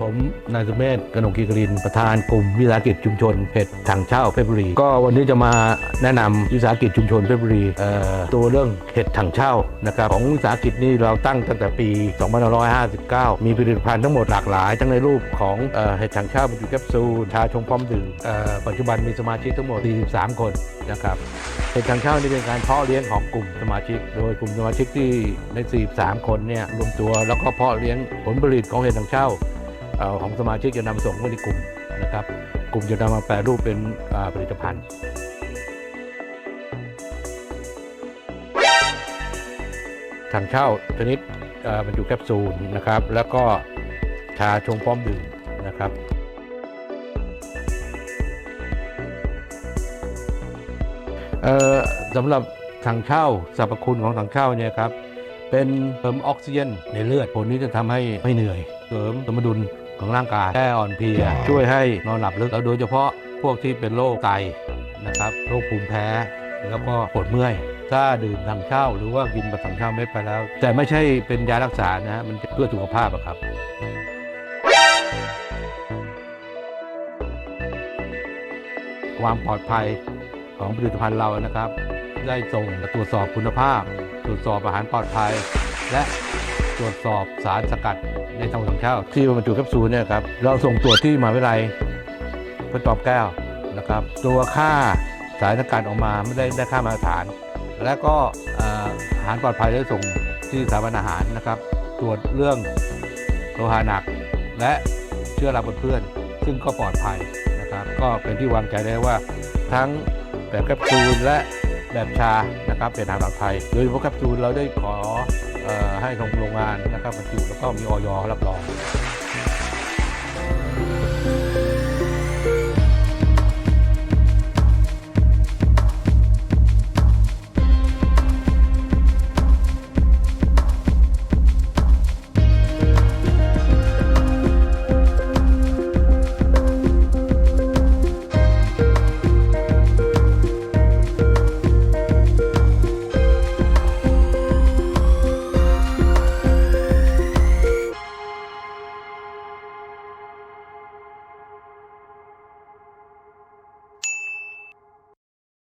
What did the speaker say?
ผมนายสุเมธกนกกีกริน ประธานกลุ่มวิสาหกิจชุมชนเห็ดถังเช่าเพชรบุรี ก็วันนี้จะมาแนะนำวิสาหกิจชุมชนเพชรบุรีตัวเรื่องเห็ดถังเช่านะครับของวิสาหกิจนี้เราตั้งตั้งแต่ปี 2559 มีผลิตภัณฑ์ทั้งหมดหลากหลาย ทั้งในรูปของเห็ดถังเช่าบรรจุแคปซูลชาชงพร้อมดื่มปัจจุบันมีสมาชิกทั้งหมด 43 คนนะครับเห็ดทางเช่านี่เป็นการเพาะเลี้ยงของกลุ่มสมาชิก โดยกลุ่มสมาชิกที่ใน 43 คนเนี่ยรวมตัวแล้วก็เพาะเลี้ยงผลผลิตของเห็ดทางเช่า ของสมาชิกจะนำส่งไปที่กลุ่มนะครับ กลุ่มจะนำมาแปรรูปเป็นผลิตภัณฑ์ทางเช่าชนิดบรรจุแคปซูลนะครับ แล้วก็ชาชงพร้อมดื่มนะครับสำหรับถังเช่าสรรพคุณของถังเช่าเนี่ยครับเป็นเติมออกซิเจนในเลือดผลนี้จะทำให้ไม่เหนื่อยเสริมสมดุล ของร่างกายแก้อ่อนเพลีย ช่วยให้นอนหลับลึกแล้วโดยเฉพาะพวกที่เป็นโรคไตนะครับโรคภูมิแพ้แล้วก็ปวดเมื่อย ถ้าดื่มถังเช่าหรือว่ากินแบบถังเช่าเม็ดไปแล้ว แต่ไม่ใช่เป็นยารักษานะฮะมันเพื่อสุขภาพครับความปลอดภัยของผลิตภัณฑ์เรานะครับ ได้ส่งตรวจสอบคุณภาพ ตรวจสอบอาหารปลอดภัย และ ตรวจสอบสารสกัดในทางถังเช่าที่บรรจุแคปซูลเนี่ยครับเราส่งตรวจที่มหาวิทยาลัยพระจอมเกล้านะครับ ตัวค่าสารสกัดออกมาไม่ได้ได้ค่ามาตรฐาน และก็อาหารปลอดภัยได้ส่งที่สถาบันอาหารนะครับ ตรวจเรื่องโลหะหนัก และเชื้อราบนเพื่อน ซึ่งก็ปลอดภัยนะครับ ก็เป็นที่วางใจได้ว่าทั้งแบบแคปซูลและแบบชานะครับเป็นอาหารปลอดภัยโดยเฉพาะแคปซูลเราได้ขอ ให้ทงโรงงานนะครับบรรจุแล้วก็มีออยรับรอง